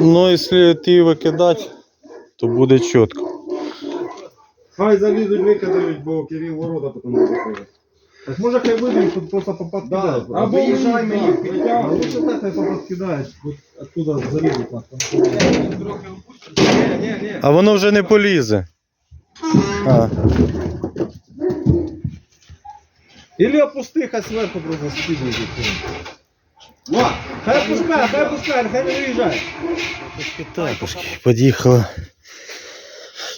ну, якщо ті викидати, то буде чітко. Хай залізуть, викидають, бо Кирил ворота потім не закриє. Так може хай вийдуть, тут просто попадкидають. Да. Або виїжджай мені, да, перетягуй. притягуй. Лучше так хай попадкидають, от откуда залізуть нас. там. Ні, ні, ні. А воно вже не полізе. А. Или опусти, хай зверху просто скидують. Ва, хай пускай, хай пускай, хай не виїжджає.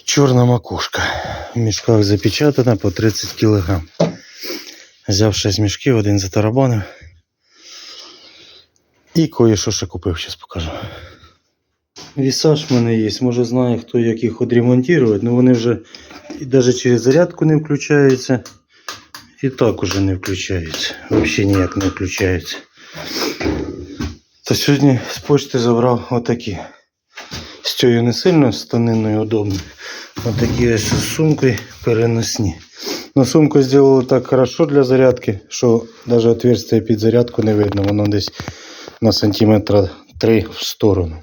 Чорна макушка. В мішках запечатана по 30 кг. Взяв 6 мішків, один затарабанив. І кое-що ще купив, зараз покажу. Вісаж в мене є, може знає, хто як їх відремонтувати, але вони вже і навіть через зарядку не включаються. І так уже не включаються. Взагалі ніяк не включаються. То сьогодні з почти забрав отакі. З цією не сильно станиною удобно. Отакі ось з сумкою переносні. Ну, сумку зробили так хорошо для зарядки, що навіть отверстие під зарядку не видно. Воно десь на сантиметра 3 в сторону.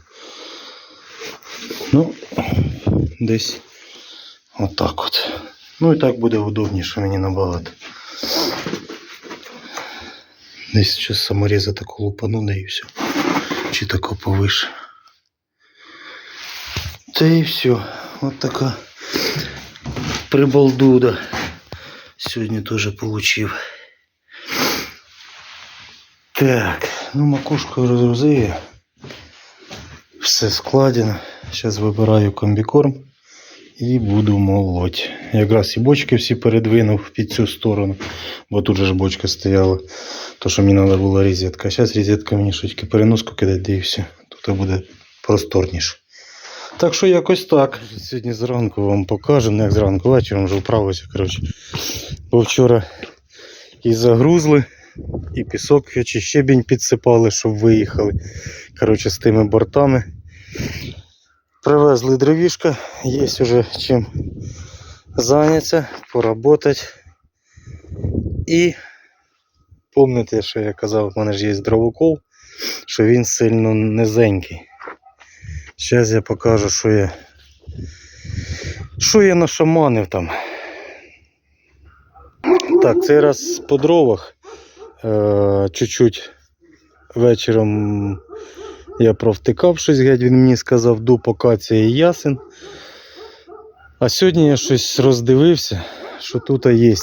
Ну, десь отак от. Ну і так буде удобніше мені набагато. Десь щось саморіза таку лупану, і все. Чи тако повише. Та і все. От така прибалдуда. Сьогодні теж получив. Так, ну макушку розгрузив. Все складено. Зараз вибираю комбікорм і буду молоть. Якраз і бочки всі передвинув під цю сторону, бо тут же ж бочка стояла. То, що мені треба була розетка. Зараз розетка мені швидко переноску кидати, все. Тут буде просторніше. Так що якось так. Сьогодні зранку вам покажу, не як зранку, вечором вже вправився. Коротше. Бо вчора і загрузли, і пісок чи щебінь підсипали, щоб виїхали. Коротше, з тими бортами. Привезли дровішка, є вже чим зайнятися, поработати. І пам'ятаєте, що я казав, в мене ж є дровокол, що він сильно низенький. Зараз я покажу, що я. Що я нашаманив там. Так, цей раз по дровах. Е, чуть-чуть вечором я провтикав щось, геть він мені сказав, дуб, акація і ясен. А сьогодні я щось роздивився, що тут є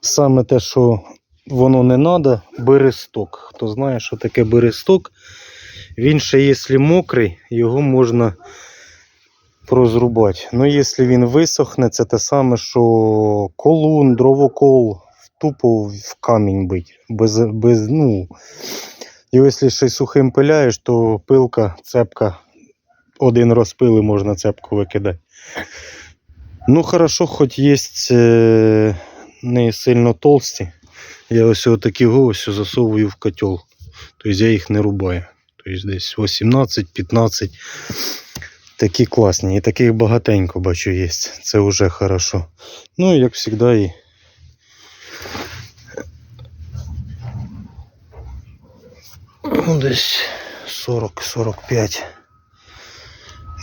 саме те, що воно не треба, бересток. Хто знає, що таке бересток, він ще, якщо мокрий, його можна прозрубати. Ну, якщо він висохне, це те саме, що колун, дровокол тупо в камінь бить. Без, без, ну, якщо ще й сухим пиляєш, то пилка, цепка, один розпил і можна цепку викидати. Ну, хорошо, хоч є е, не сильно толсті. Я ось такі ось засовую в котел. Тобто я їх не рубаю. Тобто десь 18-15. Такі класні. І таких багатенько бачу є. Це вже хорошо. Ну, як завжди, і ну, десь 40-45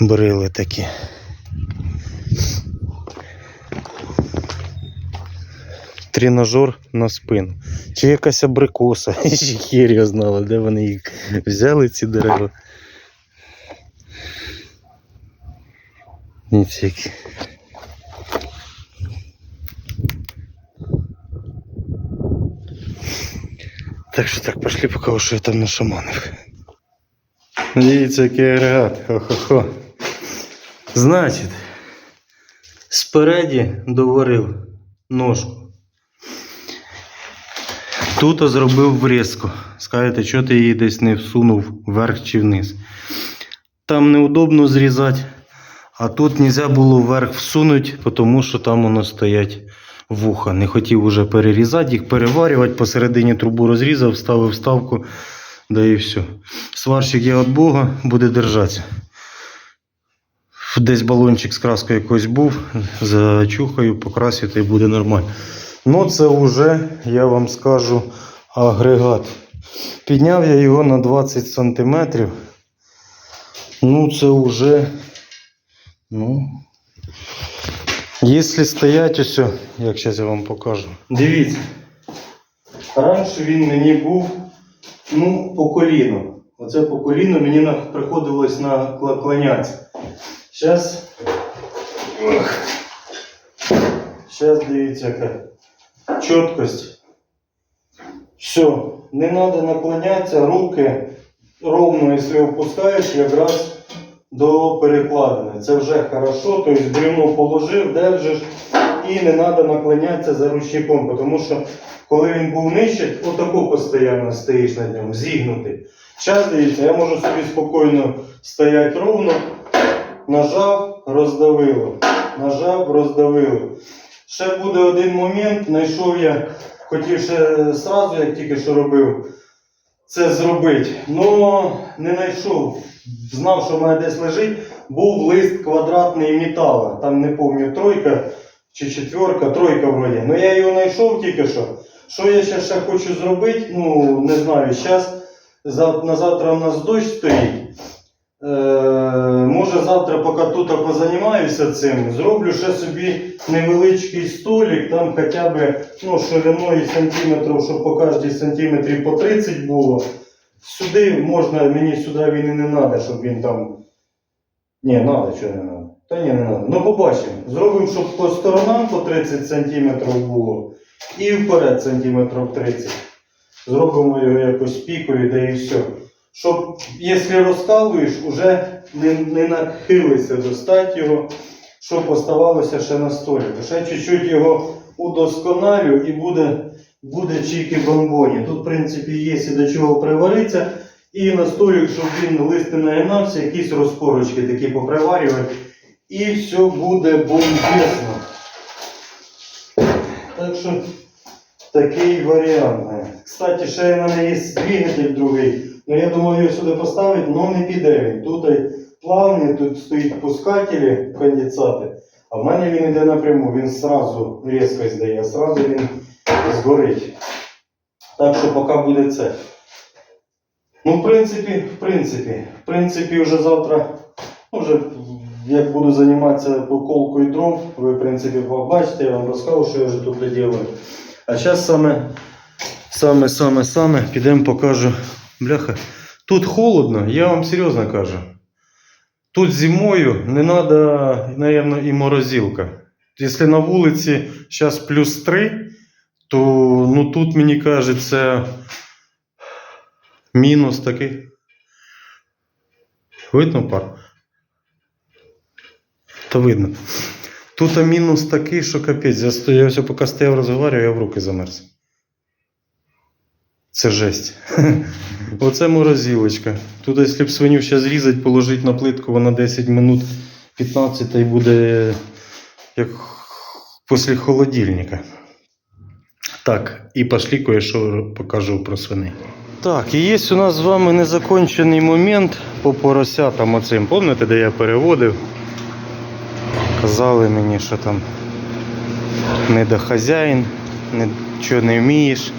брили такі. Тренажер на спину. Чи якась абрикоса, чи хір я знала, де вони їх взяли ці дерева. Ніц які. Так що так, пошли покажу, що я там нашаманив. Дивіться, який агрегат. Хо-хо-хо. Значить, спереді доварив ножку. Тут зробив врізку. Скажете, що ти її десь не всунув вверх чи вниз. Там неудобно зрізати, а тут не можна було вверх всунути, тому що там воно стоять вуха. Не хотів уже перерізати їх, переварювати, посередині трубу розрізав, вставив вставку, да і все. Сварщик є від Бога, буде держатися. Десь балончик з краскою якось був, зачухаю, покрасю, та й буде нормально. Ну, це вже, я вам скажу, агрегат. Підняв я його на 20 см. Ну, це вже. Ну. Якщо стоять ось, як зараз я вам покажу. Дивіться. Раніше він мені був ну, по коліну. Оце по коліну мені приходилось наклонятися. Зараз. Зараз дивіться яка чіткость. Все, не треба наклонятися, руки ровно, якщо опускаєш, якраз до перекладини. Це вже хорошо, тобто бревно положив, держиш і не треба наклонятися за ручником, тому що коли він був нижче, отако постійно стоїш на ньому, зігнутий. Зараз дивіться, я можу собі спокійно стояти ровно, нажав, роздавило, нажав, роздавило. Ще буде один момент, знайшов я, хотів ще сразу, як тільки що робив, це зробити. Ну, не знайшов. Знав, що в мене десь лежить. Був лист квадратний металу. Там не пам'ятаю, тройка чи четверка, тройка вроді. Ну я його знайшов тільки що. Що я ще, ще хочу зробити, ну не знаю, зараз на завтра у нас дощ стоїть. Е, може завтра, поки тут позанімаюся цим, зроблю ще собі невеличкий столик, там хоча б ну, шириною сантиметрів, щоб по кожній сантиметрі по 30 було. Сюди можна, мені сюди він і не треба, щоб він там. Ні, треба, чого не треба. Та ні, не треба. Ну побачимо. Зробимо, щоб по сторонам по 30 сантиметрів було. І вперед сантиметрів 30. Зробимо його якось пікою, да і все. Щоб, якщо розкалуєш, уже не, не нахилися достать його, щоб оставалося ще на столі. Ще чуть-чуть його удосконалю і буде, буде чіки бомбоні. Тут, в принципі, є і до чого привариться. І на столик, щоб він лист не нагинався, якісь розпорочки такі поприварювати. І все буде бомбесно. Так що такий варіант. Кстати, ще в мене є двигатель другий. Ну я думаю його сюди поставити, але не піде він. Тут і плавні, тут стоїть пускателі, конденсати. А в мене він йде напряму, він сразу різкость дає, сразу він згорить. Так що поки буде це. Ну, в принципі, в принципі, в принципі, вже завтра, ну, вже як буду займатися поколкою дров, ви, в принципі, побачите, я вам розкажу, що я вже тут делаю. А зараз саме, саме, саме, саме підемо покажу. Бляха, тут холодно, я вам серйозно кажу. Тут зимою не треба, мабуть, і морозилка. Якщо на вулиці зараз плюс 3, то ну, тут, мені кажеться, мінус такий. Видно пар? Та видно. Тут мінус такий, що капець. Я, я все поки стояв розговорював, я в руки замерз. Це жесть. Оце морозилочка. Тут, якщо б свиню ще зрізати, положити на плитку, вона 10 минут 15 і буде як після холодильника. Так, і пошли кое-що покажу про свиней. Так, і є у нас з вами незакончений момент по поросятам оцим. Пам'ятаєте, де я переводив? Казали мені, що там недохазяїн, нічого не вмієш.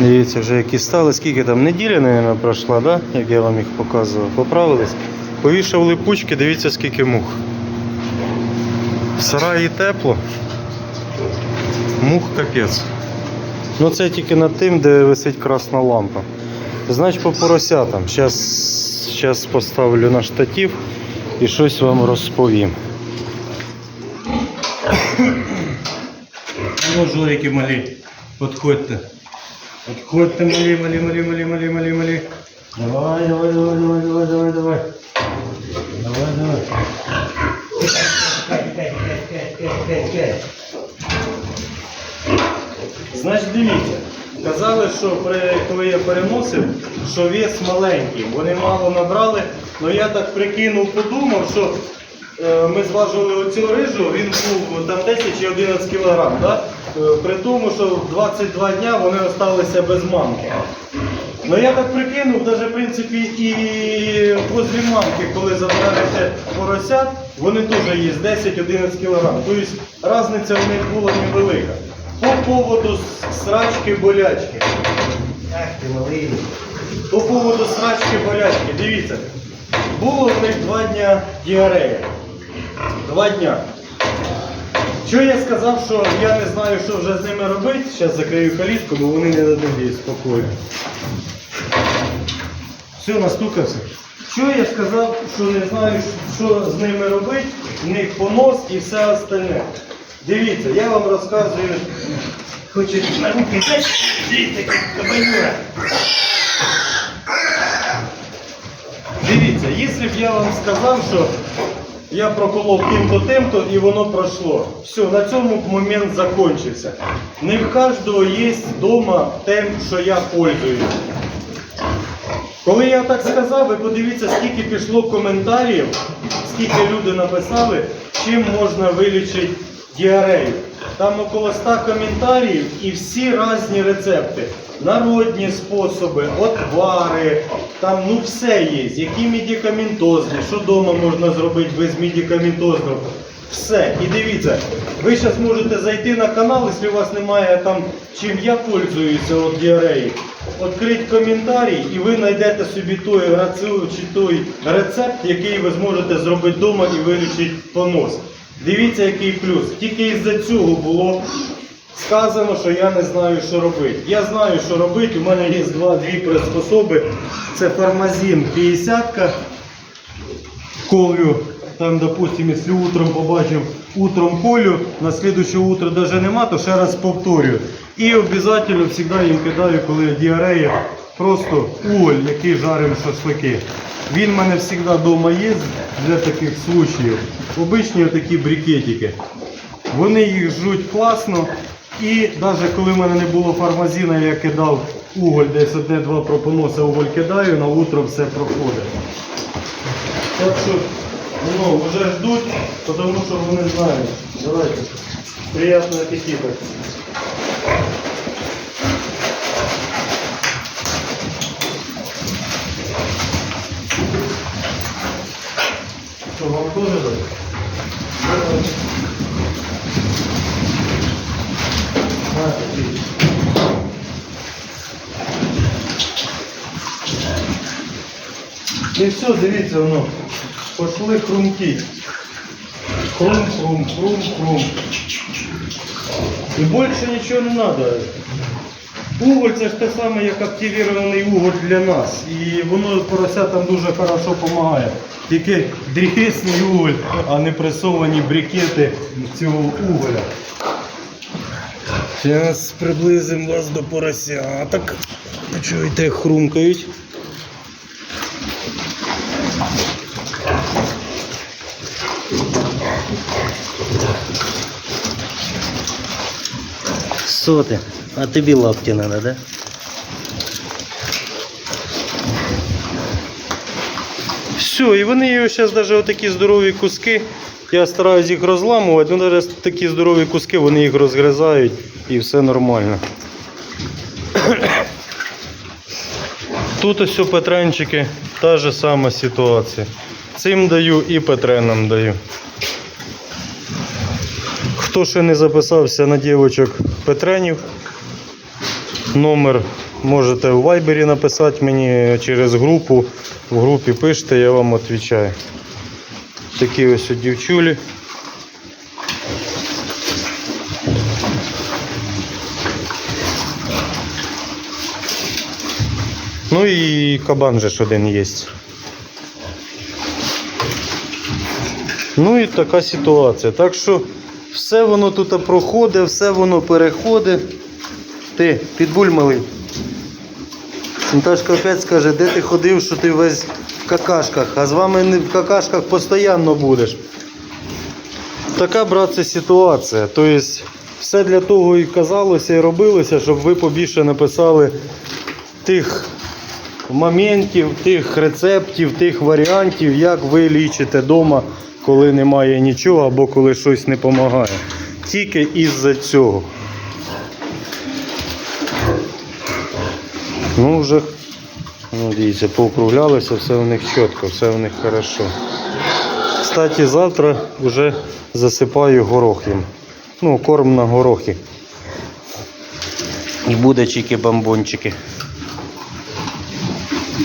Дивіться, вже які стали, скільки там неділя, мабуть, пройшла, да? як я вам їх показував. Поправились. Повішав липучки, дивіться, скільки мух. В сараї тепло. Мух капець. Ну це тільки над тим, де висить красна лампа. Значить по поросятам. Зараз, поставлю на штатив і щось вам розповім. Ну, жорики малі, підходьте. Підходьте, малі, малі, малі, малі, малі, малі, малі. Давай, давай, давай, давай, давай, давай, давай. Давай, давай. Значить, дивіться. Казали, що при, коли я переносив, що вес маленький. Вони мало набрали. але я так прикинув, подумав, що е, ми зважили оцю рижу, він був там 10 чи 11 кг. Да? Е, при тому, що 22 дня вони залишилися без мамки. Ну я так прикинув, навіть в принципі і возле мамки, коли забираєте поросят, вони теж є 10-11 кг. Тобто різниця в них була невелика. По поводу срачки болячки. Ах ти малий. По поводу срачки болячки, дивіться. Було в них два дня діарея. Два дня. Що я сказав, що я не знаю, що вже з ними робити. Зараз закрию калітку, бо вони не дадуть їй спокою. Все, настукався. Що я сказав, що не знаю, що з ними робити, в них понос і все остальне. Дивіться, я вам розказую. Хочуть на руки дивіться. Дивіться, якщо б я вам сказав, що я проколов тим-то, тим-то і воно пройшло. Все, на цьому момент закончився. Не в кожного є вдома тим, що я пользуюсь. Коли я так сказав, ви подивіться, скільки пішло коментарів, скільки люди написали, чим можна вилічити діарею. Там около 100 коментарів і всі різні рецепти. Народні способи, отвари, там ну все є, які медикаментозні, що вдома можна зробити без медикаментозного. Все. І дивіться, ви зараз можете зайти на канал, якщо у вас немає там, чим я пользуюся від діареї, відкрити коментарі і ви знайдете собі той чи той рецепт, який ви зможете зробити вдома і вилічити понос. Дивіться, який плюс. Тільки із-за цього було сказано, що я не знаю, що робити. Я знаю, що робити. У мене є два-дві приспособи. Це фармазин 50 колю. Там, допустим, якщо утром побачив утром колю, на слідуюче утро даже нема, то ще раз повторюю. І обов'язково завжди їм кидаю, коли діарея, просто уголь, який жаримо шашлики. Він в мене завжди вдома є для таких случаїв. Обичні такі брикетики. Вони їх жуть класно. І навіть коли в мене не було фармазина, я кидав уголь, десь одне-два пропоноси уголь кидаю, на утро все проходить. Так що, ну, вже ждуть, тому що вони знають. Давайте. Приятного аппетита. Что, вам тоже дать? Давай. На, пей. І все, дивіться, воно. Пошли хрумки. Хрум, хрум, хрум, хрум. І більше нічого не треба. Уголь це ж те саме, як активірований уголь для нас. І воно поросятам дуже хорошо допомагає. Тільки древесний уголь, а не пресовані брикети цього уголя. Зараз приблизимо вас до поросяток. Почуєте, хрумкають. Що ти? А тобі лапті треба, да? Все, і вони його зараз навіть отакі здорові куски. Я стараюсь їх розламувати, ну навіть такі здорові куски, вони їх розгризають і все нормально. Тут ось петренчики та ж сама ситуація. Цим даю і петренам даю. Хто ще не записався на дівочок Петренів, номер можете у вайбері написати мені через групу. В групі пишете, я вам відповідаю. Такі ось дівчулі. Ну і кабан же ж один є. Ну і така ситуація. Так що все воно тут проходить, все воно переходить. Ти, підбуль малий. Санташка опять скаже, де ти ходив, що ти весь в какашках, а з вами не в какашках постійно будеш. Така, братце, ситуація. Тобто, все для того і казалося, і робилося, щоб ви побільше написали тих моментів, тих рецептів, тих варіантів, як ви лічите вдома, коли немає нічого або коли щось не допомагає. Тільки із-за цього. Ну, вже Ну, дивіться, поукруглялося, все у них чітко, все у них хорошо. Кстати, завтра вже засипаю горох їм. Ну, корм на горохи. І буде чики-бамбончики.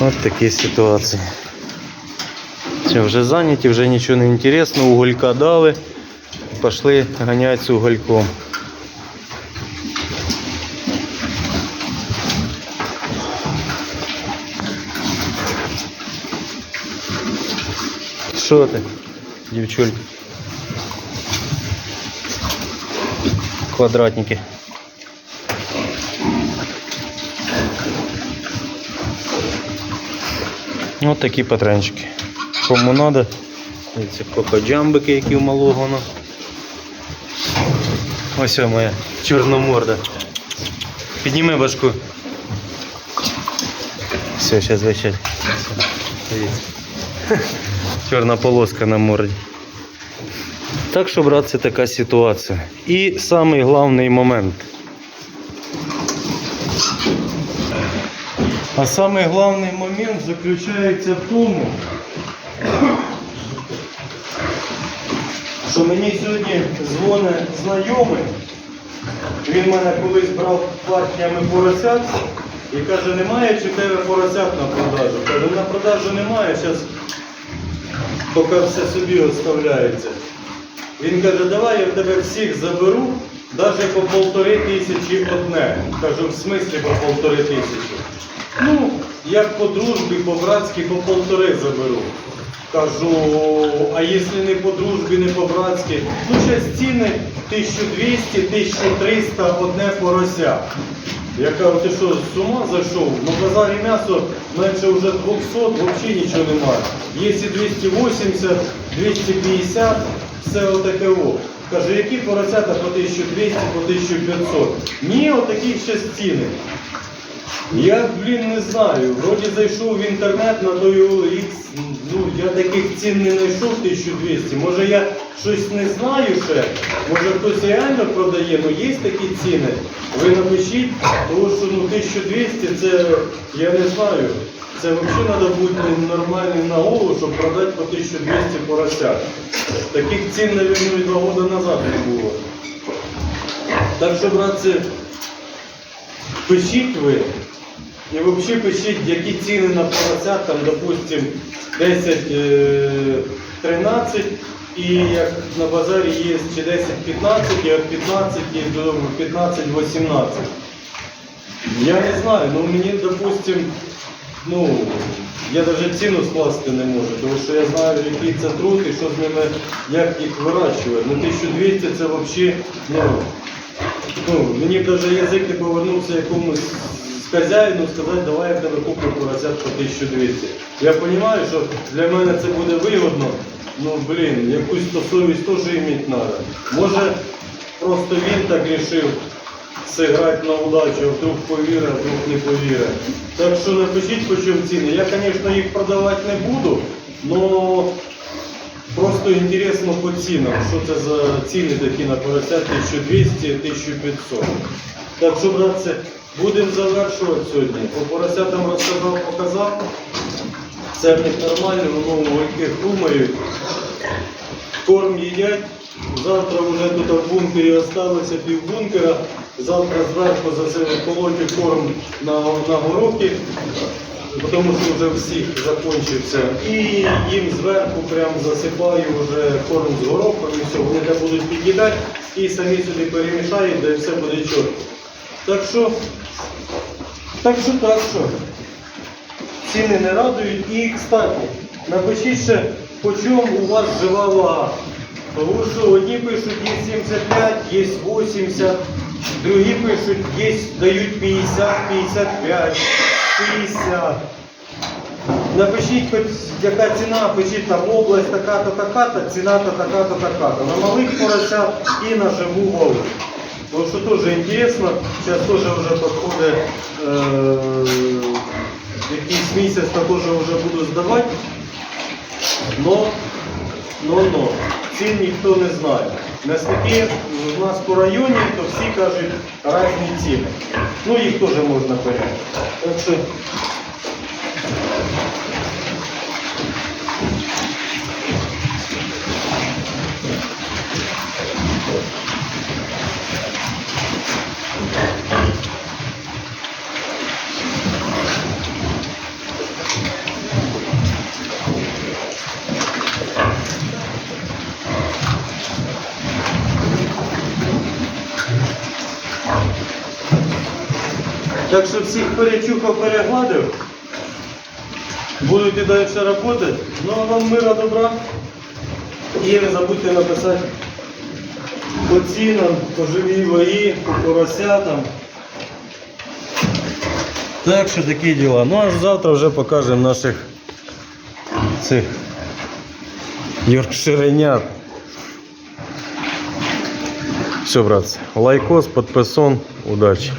Ось такі ситуації. Все, вже зайняті, вже нічого не інтересно, уголька дали. Пішли ганяти з угольком. Що ти, дівчулька? Квадратники. Ось такі патрончики. Кому треба, дивіться, кокоджамбики, які в малого. Ну. Ось моя чорноморда. Підніми башку. Все, зараз. Дивіться. Чорна полоска на морді. Так що, брат, це така ситуація. І самий головний момент. А самий головний момент заключається в тому, що мені сьогодні дзвонить знайомий. Він мене колись брав партіями поросят і каже, немає чи тебе поросят на продажу. Каже, на продажу немає, зараз поки все собі оставляється. Він каже, давай я в тебе всіх заберу, навіть по полтори тисячі одне. Кажу, в смислі по полтори тисячі. Ну, як по дружбі, по-братськи, по полтори заберу. Кажу, а якщо не по дружбі, не по-братськи, ну зараз ціни 1200, 1300 одне порося. Я кажу, ти що, з ума зайшов? На базарі м'ясо менше вже 200, взагалі нічого немає. Є і 280, 250, все отаке о. Кажу, які поросята по 1200, по 1500? Ні, отакі ще ціни. Я, блін, не знаю. Вроді зайшов в інтернет на той OLX, ну я таких цін не знайшов 1200. Може я щось не знаю ще, може хтось реально продає, але є такі ціни. Ви напишіть, тому що ну 1200 це я не знаю. Це взагалі треба бути нормальним на голову, щоб продати по 1200 поросят. Таких цін, і два роки назад не було. Так що, братці, пишіть ви. І взагалі пишіть, які ціни на поросят, там, допустим, 10, е, 13, і як на базарі є чи 10, 15, і від 15 і до 15, 18. Я не знаю, ну мені, допустим, ну, я навіть ціну скласти не можу, тому що я знаю, який це труд і що з ними, як їх вирощувати. Ну 1200 це взагалі, ну, ну, мені навіть язик не повернувся якомусь хазяїну сказати, давай я тебе куплю поросят по 1200. Я розумію, що для мене це буде вигодно, ну блін, якусь то совість теж іметь треба. Може, просто він так рішив зіграти на удачу, вдруг повірить, а вдруг не повірить. Так що напишіть по чому ціни. Я, звісно, їх продавати не буду, але Просто інтересно по цінам, що це за ціни такі на поросят 1200-1500. Так що, братці, будемо завершувати сьогодні. По поросятам розказав, показав. Це в них нормально, воно які хрумають. Корм їдять. Завтра вже тут в бункері залишилося пів бункера. Завтра зверху заколоті корм на, на горохи тому що вже всіх закінчився. І їм зверху прям засипаю вже корм з горохом і все, вони де будуть під'їдати і самі сюди перемішають, де все буде чітко. Так що, так що, так що. Ціни не радують. І, кстати, напишіть ще, по чому у вас жива вага. Тому що одні пишуть, є 75, є 80, другі пишуть, є, дають 50, 55, 60. Напишіть, яка ціна, пишіть там область така-то, така-то, ціна-то така-то, така-то. На малих поросят і на живу вагу. Тому що теж інтересно, зараз теж вже підходить е, якийсь місяць, то теж вже буду здавати. Но, но, но, цін ніхто не знає. Наскільки у нас по районі, то всі кажуть різні ціни. Ну їх теж можна поняти. Так що Так що всіх перечухав, перегладив. Будуть і далі працювати. Ну а вам мира добра. І не забудьте написати по цінам, по живій вагі, по поросятам. Так що такі діла. Ну аж завтра вже покажемо наших цих йоркширенят. Все, братці, лайкос, підписон, удачі.